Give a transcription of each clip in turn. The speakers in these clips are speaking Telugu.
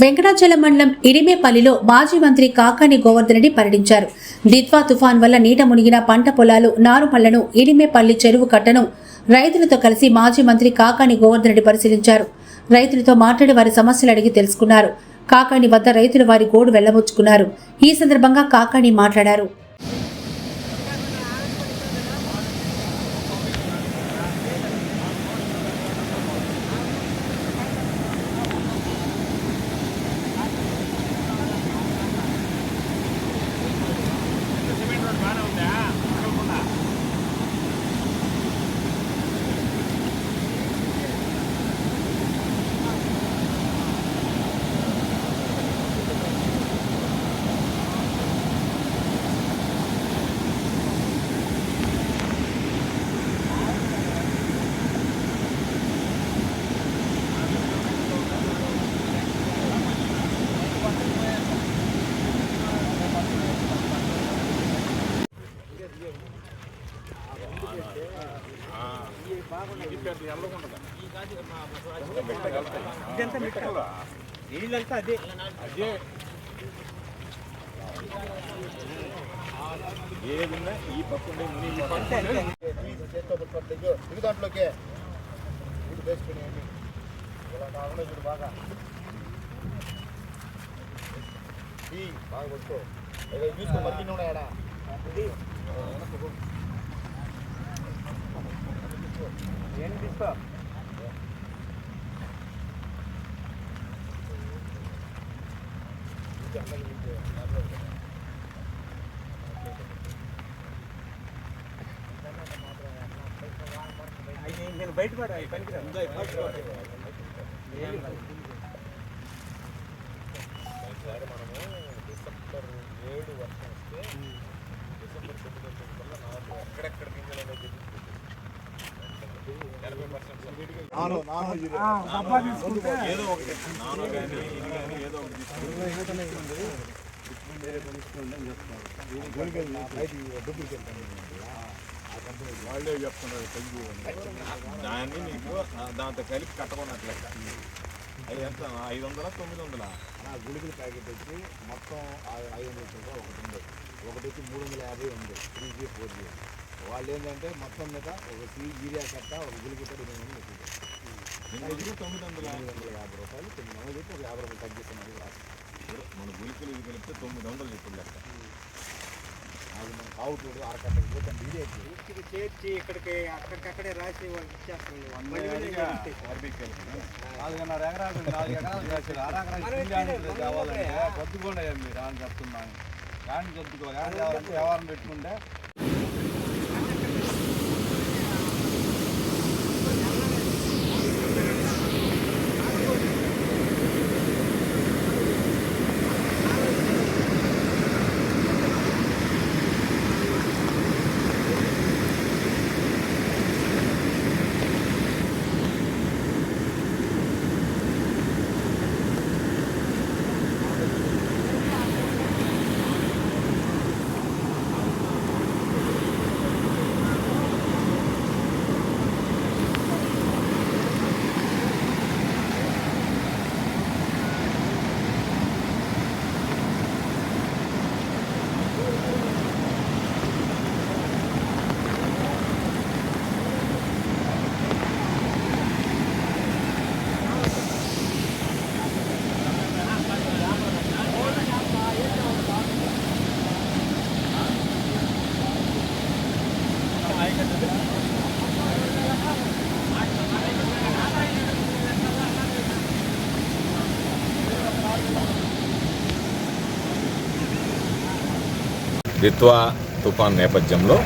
వెంకటాచల మండలం ఇడిమేపల్లిలో మాజీ మంత్రి కాకాని గోవర్ధన్ రెడ్డి పర్యటించారు. దిత్వా తుఫాన్ వల్ల నీట మునిగిన పంట పొలాలు నారుమళ్ళను ఇడిమేపల్లి చెరువు కట్టను రైతులతో కలిసి మాజీ మంత్రి కాకాని గోవర్ధన్ రెడ్డి పరిశీలించారు. రైతులతో మాట్లాడి వారి సమస్యలు అడిగి తెలుసుకున్నారు. కాకాని వద్ద రైతులు వారి గోడు వెళ్ళబుచ్చుకున్నారు. ఈ సందర్భంగా కాకాని మాట్లాడారు. నీళ్ళంతా అదే అదే ఏదన్నా ఈ పక్క ఉండే ముని ఈ పక్క ఉండే ఇది దాంట్లోకి ఇది వేసుకుని ఇలా కాకుండా చూడు బాగా ఈ బాగా కొట్టుకో ఇక చూసుకో మరిగిన ఉన్నాయా ఏం తీసుకో నేను బయటపడా ఈ మనము డిసెంబర్ ఏడు వర్షం వస్తే డిసెంబర్ తొమ్మిదో తేదీ నాలుగు ఎక్కడెక్కడ గింజలు అనేది ఏదో ఒకటి నాను కానీ ఇది కానీ ఏదో ఒకటి వాళ్ళే చెప్తున్నారు దాన్ని నీకు దాంతో కలిపి కట్టకున్నట్లే అది ఎంత? ఐదు వందల తొమ్మిది వందల గుళికల ప్యాకెట్ వచ్చి మొత్తం ఐదు వందల ఒకటి ఉంది. ఒకటి వచ్చి మూడు వందల యాభై ఉంది. Three G four G. వాళ్ళు ఏంటంటే మొత్తం మీద ఒక సీ యూరియా కట్ట ఒక నిన్న ఇది తొమ్మిది వందలా? ఎనిమిది వందల యాభై రూపాయలు తొమ్మిది వందలు చెప్పి ఒక యాభై రూపాయలు తగ్గిస్తున్నారు రాష్ట్రం మన గులికలు ఇది కలిపితే తొమ్మిది వందలు ఇప్పుడు లెక్క. అది మన కావుతోడు ఆరకట్టకి పోతే ఇదే ఇంటికి చేర్చి ఇక్కడికి అక్కడికక్కడే రాసి మళ్ళీ నాలుగున్నర ఎకరాలు నాలుగు ఎకరాలు ఎక్కడ ఆంధ్రప్రదేశ్ కావాలంటే కొద్దిగోండ మీరు అని చెప్తున్నాను. కానీ కొద్దిగా వ్యవహారం పెట్టుకుంటే దిత్వా తుఫాన్ నేపథ్యంలో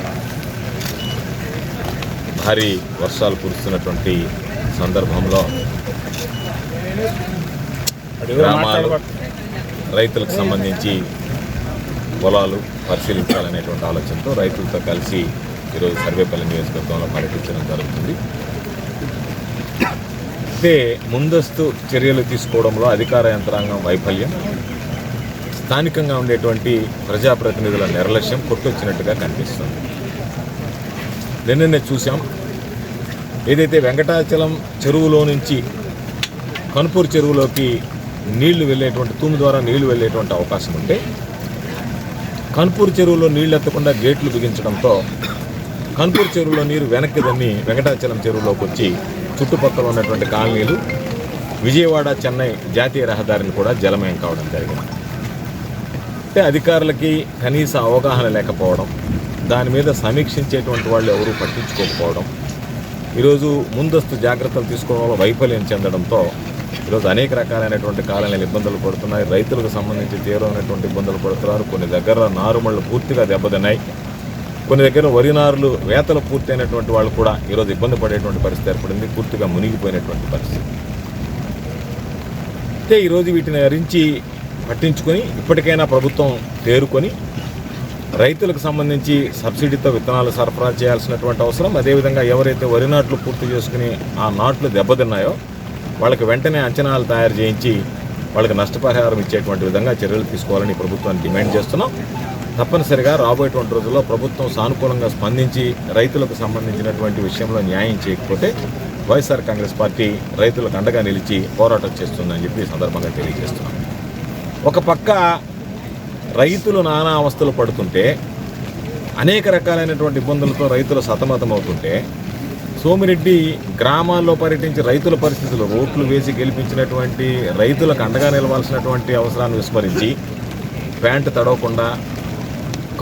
భారీ వర్షాలు కురుస్తున్నటువంటి సందర్భంలో గ్రామాలు రైతులకు సంబంధించి పొలాలు పరిశీలించాలనేటువంటి ఆలోచనతో రైతులతో కలిసి ఈరోజు సర్వేపల్లి నియోజకవర్గంలో పర్యటించడం జరుగుతుంది. అయితే ముందస్తు చర్యలు తీసుకోవడంలో అధికార యంత్రాంగం వైఫల్యం. స్థానికంగా ఉండేటువంటి ప్రజాప్రతినిధుల నిర్లక్ష్యం కొట్టొచ్చినట్టుగా కనిపిస్తుంది. నిన్ననే చూసాం ఏదైతే వెంకటాచలం చెరువులో నుంచి కనుపూరు చెరువులోకి నీళ్ళు వెళ్ళేటువంటి తూము ద్వారా నీళ్ళు వెళ్ళేటువంటి అవకాశం ఉంటే కన్పూర్ చెరువులో నీళ్ళు ఎత్తకుండా గేట్లు బిగించడంతో కనుపూరు చెరువులో నీరు వెనక్కి దన్ని వెంకటాచలం చెరువులోకి వచ్చి చుట్టుపక్కల ఉన్నటువంటి కాలనీలు విజయవాడ చెన్నై జాతీయ రహదారిని కూడా జలమయం కావడం జరిగింది. అంటే అధికారులకి కనీస అవగాహన లేకపోవడం దాని మీద సమీక్షించేటువంటి వాళ్ళు ఎవరూ పట్టించుకోకపోవడం ఈరోజు ముందస్తు జాగ్రత్తలు తీసుకోవడంలో వైఫల్యం చెందడంతో ఈరోజు అనేక రకాలైనటువంటి కాలనీలు ఇబ్బందులు పడుతున్నాయి. రైతులకు సంబంధించి తీవ్రమైనటువంటి ఇబ్బందులు పడుతున్నారు. కొన్ని దగ్గర నారుమళ్ళు పూర్తిగా దెబ్బతిన్నాయి. కొన్ని దగ్గర వరి నారులు వేతలు పూర్తయినటువంటి వాళ్ళు కూడా ఈరోజు ఇబ్బంది పడేటువంటి పరిస్థితి ఏర్పడింది. పూర్తిగా మునిగిపోయినటువంటి పరిస్థితి. అయితే ఈరోజు వీటిని అరించి పట్టించుకొని ఇప్పటికైనా ప్రభుత్వం తేరుకొని రైతులకు సంబంధించి సబ్సిడీతో విత్తనాలు సరఫరా చేయాల్సినటువంటి అవసరం. అదేవిధంగా ఎవరైతే వరి నాట్లు పూర్తి చేసుకుని ఆ నాట్లు దెబ్బతిన్నాయో వాళ్ళకి వెంటనే అంచనాలు తయారు చేయించి వాళ్ళకి నష్టపరిహారం ఇచ్చేటువంటి విధంగా చర్యలు తీసుకోవాలని ప్రభుత్వాన్ని డిమాండ్ చేస్తున్నాం. తప్పనిసరిగా రాబోయేటువంటి రోజుల్లో ప్రభుత్వం సానుకూలంగా స్పందించి రైతులకు సంబంధించినటువంటి విషయంలో న్యాయం చేయకపోతే వైఎస్ఆర్ కాంగ్రెస్ పార్టీ రైతులకు అండగా నిలిచి పోరాటం చేస్తుందని చెప్పి సందర్భంగా తెలియజేస్తున్నాం. ఒక పక్క రైతులు నానా అవస్థలు పడుతుంటే అనేక రకాలైనటువంటి ఇబ్బందులతో రైతులు సతమతమవుతుంటే సోమిరెడ్డి గ్రామాల్లో పర్యటించి రైతుల పరిస్థితులు ఓట్లు వేసి గెలిపించినటువంటి రైతులకు అండగా నిలవాల్సినటువంటి అవసరాన్ని విస్మరించి ప్యాంటు తడవకుండా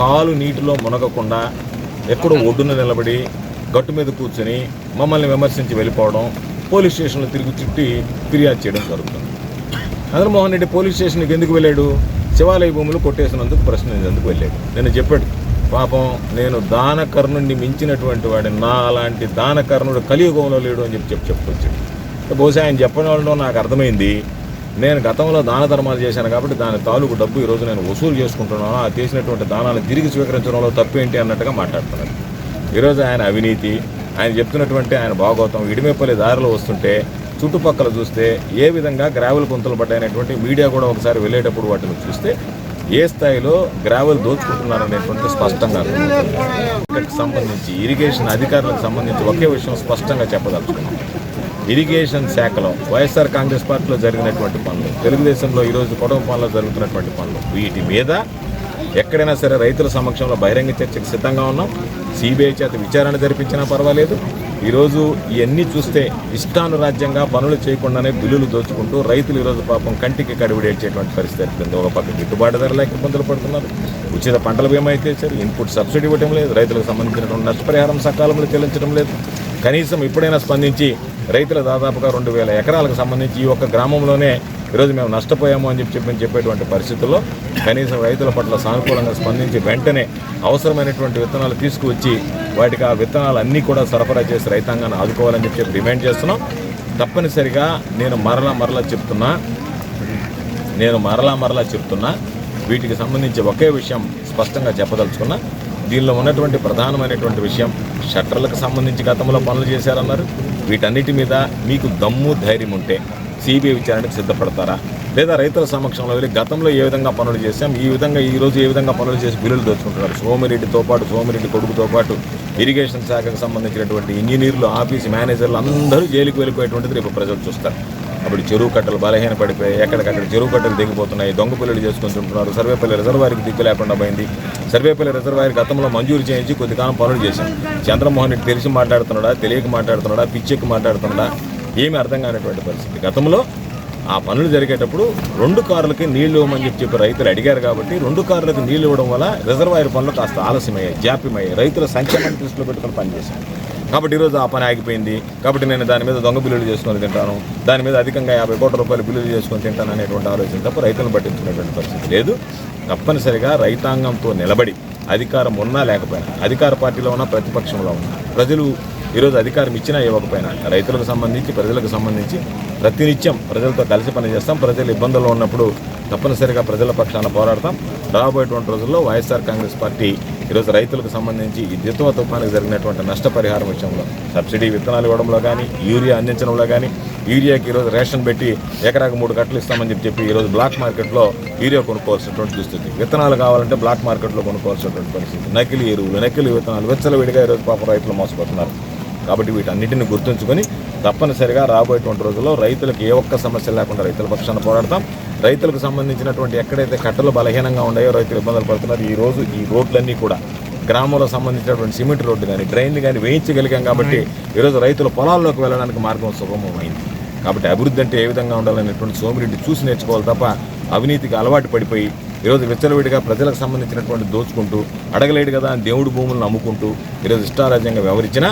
కాలు నీటిలో మునగకుండా ఎక్కడో ఒడ్డున నిలబడి గట్టు మీద కూర్చొని మమ్మల్ని విమర్శించి వెళ్ళిపోవడం పోలీస్ స్టేషన్లో తిరిగి చుట్టి ఫిర్యాదు చేయడం జరుగుతుంది. చంద్రమోహన్ రెడ్డి పోలీస్ స్టేషన్కి ఎందుకు వెళ్ళాడు? శివాలయ భూములు కొట్టేసినందుకు ప్రశ్నించేందుకు వెళ్ళాడు. నేను చెప్పాడు పాపం నేను దానకర్ణుడిని మించినటువంటి వాడిని నా అలాంటి దానకర్ణుడు కలియుగంలో లేడు అని చెప్పి చెప్పి చెప్పుకొచ్చాడు. బహుశా ఆయన చెప్పని వల్ల నాకు అర్థమైంది నేను గతంలో దాన ధర్మాలు చేశాను కాబట్టి దాని తాలూకు డబ్బు ఈరోజు నేను వసూలు చేసుకుంటున్నాను ఆ చేసినటువంటి దానాలు తిరిగి స్వీకరించడంలో తప్పేంటి అన్నట్టుగా మాట్లాడుతున్నాను ఈరోజు ఆయన అవినీతి ఆయన చెప్తున్నటువంటి ఆయన భాగవతం ఇడిమేపల్లి దారిలో వస్తుంటే చుట్టుపక్కల చూస్తే ఏ విధంగా గ్రావెల్ గుంతలు పడ్డాయనేటువంటి మీడియా కూడా ఒకసారి వెళ్ళేటప్పుడు వాటిని చూస్తే ఏ స్థాయిలో గ్రావెల్ దోచుకుంటున్నారనేటువంటి స్పష్టంగా సంబంధించి ఇరిగేషన్ అధికారులకు సంబంధించి ఒకే విషయం స్పష్టంగా చెప్పదలుచుకున్నాం. ఇరిగేషన్ శాఖలో వైఎస్ఆర్ కాంగ్రెస్ పార్టీలో జరిగినటువంటి పనులు తెలుగుదేశంలో ఈరోజు కుటుంబంలో జరుగుతున్నటువంటి పనులు వీటి మీద ఎక్కడైనా సరే రైతుల సమక్షంలో బహిరంగ చర్చకు సిద్ధంగా ఉన్నాం. సిబిఐ చేత విచారణ జరిపించినా పర్వాలేదు. ఈరోజు ఇవన్నీ చూస్తే ఇష్టానురాజ్యంగా పనులు చేయకుండానే బిల్లులు దోచుకుంటూ రైతులు ఈరోజు పాపం కంటికి కడివిడేసేటువంటి పరిస్థితి ఏర్పడింది. ఒక పక్క గిట్టుబాటు ధర లేక ఇబ్బందులు పడుతున్నారు. ఉచిత పంటల బీమా అయితే సార్ ఇన్పుట్ సబ్సిడీ ఇవ్వడం లేదు. రైతులకు సంబంధించినటువంటి నష్టపరిహారం సకాలంలో చెల్లించడం లేదు. కనీసం ఇప్పుడైనా స్పందించి రైతుల దాదాపుగా రెండు వేల ఎకరాలకు సంబంధించి ఈ ఒక్క గ్రామంలోనే ఈరోజు మేము నష్టపోయాము అని చెప్పి చెప్పి చెప్పేటువంటి పరిస్థితుల్లో కనీసం రైతుల పట్ల సానుకూలంగా స్పందించి వెంటనే అవసరమైనటువంటి విత్తనాలు తీసుకువచ్చి వాటికి ఆ విత్తనాలు అన్నీ కూడా సరఫరా చేసి రైతాంగాన్ని ఆదుకోవాలని చెప్పి డిమాండ్ చేస్తున్నాం. తప్పనిసరిగా నేను మరలా మరలా చెప్తున్నా నేను మరలా మరలా చెప్తున్నా వీటికి సంబంధించి ఒకే విషయం స్పష్టంగా చెప్పదలుచుకున్నా. దీనిలో ఉన్నటువంటి ప్రధానమైనటువంటి విషయం షట్టర్లకు సంబంధించి గతంలో పనులు చేశారన్నారు. వీటన్నిటి మీద మీకు దమ్ము ధైర్యం ఉంటే సిబిఐ విచారణకు సిద్ధపడతారా? లేదా రైతుల సమక్షంలో వెళ్ళి గతంలో ఏ విధంగా పనులు చేశాం ఈ విధంగా ఈ రోజు ఏ విధంగా పనులు చేసి బిల్లులు దోచుకుంటున్నారు? సోమిరెడ్డితో పాటు సోమిరెడ్డి కొడుకుతో పాటు ఇరిగేషన్ శాఖకు సంబంధించినటువంటి ఇంజనీర్లు ఆఫీస్ మేనేజర్లు అందరూ జైలుకు వెళ్ళిపోయేటువంటిది రేపు ప్రజలు చూస్తారు. అప్పుడు చెరువు కట్టలు బలహీన పడిపోయి ఎక్కడికక్కడ చెరువు కట్టలు దిగిపోతున్నాయి. దొంగ పిల్లలు చేసుకొని తింటున్నారు. సర్వేపల్లి రిజర్వాయర్కి దిక్కు లేకుండా పోయింది. సర్వేపల్లి రిజర్వాయర్ గతంలో మంజూరు చేయించి కొద్దికాలం పనులు చేశాం చంద్రమోహన్ రెడ్డి తెలిసి మాట్లాడుతున్నాడా? తెలియక మాట్లాడుతున్నాడా? పిచ్చెక్కి మాట్లాడుతున్నాడా? ఏమి అర్థం కానటువంటి పరిస్థితి. గతంలో ఆ పనులు జరిగేటప్పుడు రెండు కార్లకి నీళ్ళు ఇవ్వమని చెప్పి చెప్పి రైతులు అడిగారు కాబట్టి రెండు కార్లకు నీళ్ళు ఇవ్వడం వల్ల రిజర్వాయర్ పనులు కాస్త ఆలస్యమయ్యాయి జాప్యమయ్యాయి. రైతుల సంక్షేమాన్ని దృష్టిలో పెట్టుకుని పనిచేశారు. కాబట్టి ఈరోజు ఆ పని ఆగిపోయింది. కాబట్టి నేను దాని మీద దొంగ బిల్లులు చేసుకొని తింటాను. దాని మీద అధికంగా యాభై కోట్ల రూపాయలు బిల్లులు చేసుకొని తింటాను అనేటువంటి ఆలోచన తప్ప రైతులను పట్టించుకునేటువంటి పరిస్థితి లేదు. తప్పనిసరిగా రైతాంగంతో నిలబడి అధికారం ఉన్నా లేకపోయినా అధికార పార్టీలో ఉన్నా ప్రతిపక్షంలో ఉన్నా ప్రజలు ఈరోజు అధికారం ఇచ్చినా ఇవ్వకపోయినా రైతులకు సంబంధించి ప్రజలకు సంబంధించి ప్రతినిత్యం ప్రజలతో కలిసి పనిచేస్తాం. ప్రజలు ఇబ్బందుల్లో ఉన్నప్పుడు తప్పనిసరిగా ప్రజల పక్షాన పోరాడతాం. రాబోయేటువంటి రోజుల్లో వైఎస్ఆర్ కాంగ్రెస్ పార్టీ ఈరోజు రైతులకు సంబంధించి ఈ దిత్వ తుఫానికి జరిగినటువంటి నష్టపరిహారం విషయంలో సబ్సిడీ విత్తనాలు ఇవ్వడంలో కానీ యూరియా అందించడంలో కానీ యూరియాకి ఈరోజు రేషన్ పెట్టి ఎకరాకు మూడు కట్టలు ఇస్తామని చెప్పి చెప్పి ఈరోజు బ్లాక్ మార్కెట్లో యూరియా కొనుక్కోవాల్సినటువంటి దుస్థితి విత్తనాలు కావాలంటే బ్లాక్ మార్కెట్లో కొనుక్కోవాల్సినటువంటి పరిస్థితి. నకిలీ ఎరువులు నకిలీ విత్తనాలు వెచ్చలవిడిగా ఈరోజు పాపం రైతులు మోసపోతున్నారు. కాబట్టి వీటన్నిటిని గుర్తుంచుకొని తప్పనిసరిగా రాబోయేటువంటి రోజుల్లో రైతులకు ఏ ఒక్క సమస్య లేకుండా రైతుల పక్షాన పోరాడతాం. రైతులకు సంబంధించినటువంటి ఎక్కడైతే కట్టలు బలహీనంగా ఉన్నాయో రైతులు ఇబ్బందులు పడుతున్నారు ఈ రోజు ఈ రోడ్లన్నీ కూడా గ్రామంలో సంబంధించినటువంటి సిమెంట్ రోడ్డు కానీ డ్రైన్లు కానీ వేయించగలిగాం కాబట్టి ఈరోజు రైతుల పొలాల్లోకి వెళ్ళడానికి మార్గం సుగమమైంది. కాబట్టి అభివృద్ధి అంటే ఏ విధంగా ఉండాలనేటువంటి సోమిరెడ్డి చూసి నేర్చుకోవాలి తప్ప అవినీతికి అలవాటు పడిపోయి ఈరోజు విచ్చలవిడిగా ప్రజలకు సంబంధించినటువంటి దోచుకుంటూ అడగలేడు కదా అని దేవుడి భూములను అమ్ముకుంటూ ఈరోజు ఇష్టారాజ్యంగా వ్యవహరించినా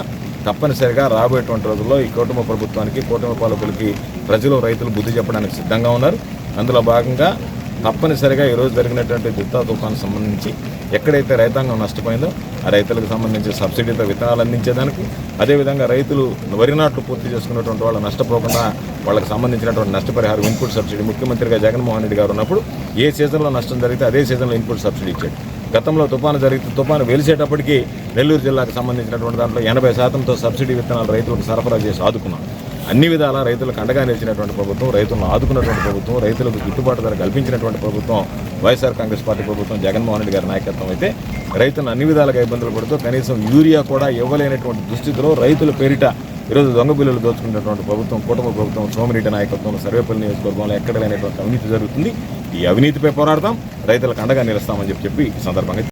తప్పనిసరిగా రాబోయేటువంటి రోజుల్లో ఈ కుటుంబ ప్రభుత్వానికి కూటమి పాలకులకి ప్రజలు రైతులు బుద్ధి చెప్పడానికి సిద్ధంగా ఉన్నారు. అందులో భాగంగా తప్పనిసరిగా ఈరోజు జరిగినటువంటి దిత్తా తుఫాను సంబంధించి ఎక్కడైతే రైతాంగం నష్టపోయిందో ఆ రైతులకు సంబంధించి సబ్సిడీతో విత్తనాలు అందించేదానికి అదేవిధంగా రైతులు వరి నాట్లు పూర్తి చేసుకున్నటువంటి వాళ్ళు నష్టపోకుండా వాళ్ళకి సంబంధించినటువంటి నష్టపరిహారం ఇన్పుట్ సబ్సిడీ ముఖ్యమంత్రిగా జగన్మోహన్ రెడ్డి గారు ఉన్నప్పుడు ఏ సీజన్లో నష్టం జరిగితే అదే సీజన్లో ఇన్పుట్ సబ్సిడీ ఇచ్చాడు. గతంలో తుఫాను జరిగితే తుఫాను వెలిసేటప్పటికి నెల్లూరు జిల్లాకు సంబంధించినటువంటి దాంట్లో ఎనభై శాతంతో సబ్సిడీ విత్తనాలు రైతులకు సరఫరా చేసి ఆదుకున్నాం. అన్ని విధాల రైతులకు అండగా నిలిచినటువంటి ప్రభుత్వం రైతులను ఆదుకున్నటువంటి ప్రభుత్వం రైతులకు గిట్టుబాటు ధర కల్పించినటువంటి ప్రభుత్వం వైఎస్ఆర్ కాంగ్రెస్ పార్టీ ప్రభుత్వం జగన్మోహన్ రెడ్డి గారి నాయకత్వం అయితే రైతులను అన్ని విధాలుగా ఇబ్బందులు పడుతూ కనీసం యూరియా కూడా ఇవ్వలేనటువంటి దుస్థితిలో రైతుల పేరిట ఈరోజు దొంగ బిల్లులు దోచుకున్నటువంటి ప్రభుత్వం కుటుంబ ప్రభుత్వం సోమిరెడ్డి నాయకత్వంలో సర్వేపల్లి నియోజకవర్గంలో ఎక్కడ లేనటువంటి అవినీతి జరుగుతుంది. ఈ అవినీతిపై పోరాడతాం రైతులకు అండగా నిలుస్తామని చెప్పి చెప్పి ఈ సందర్భంగా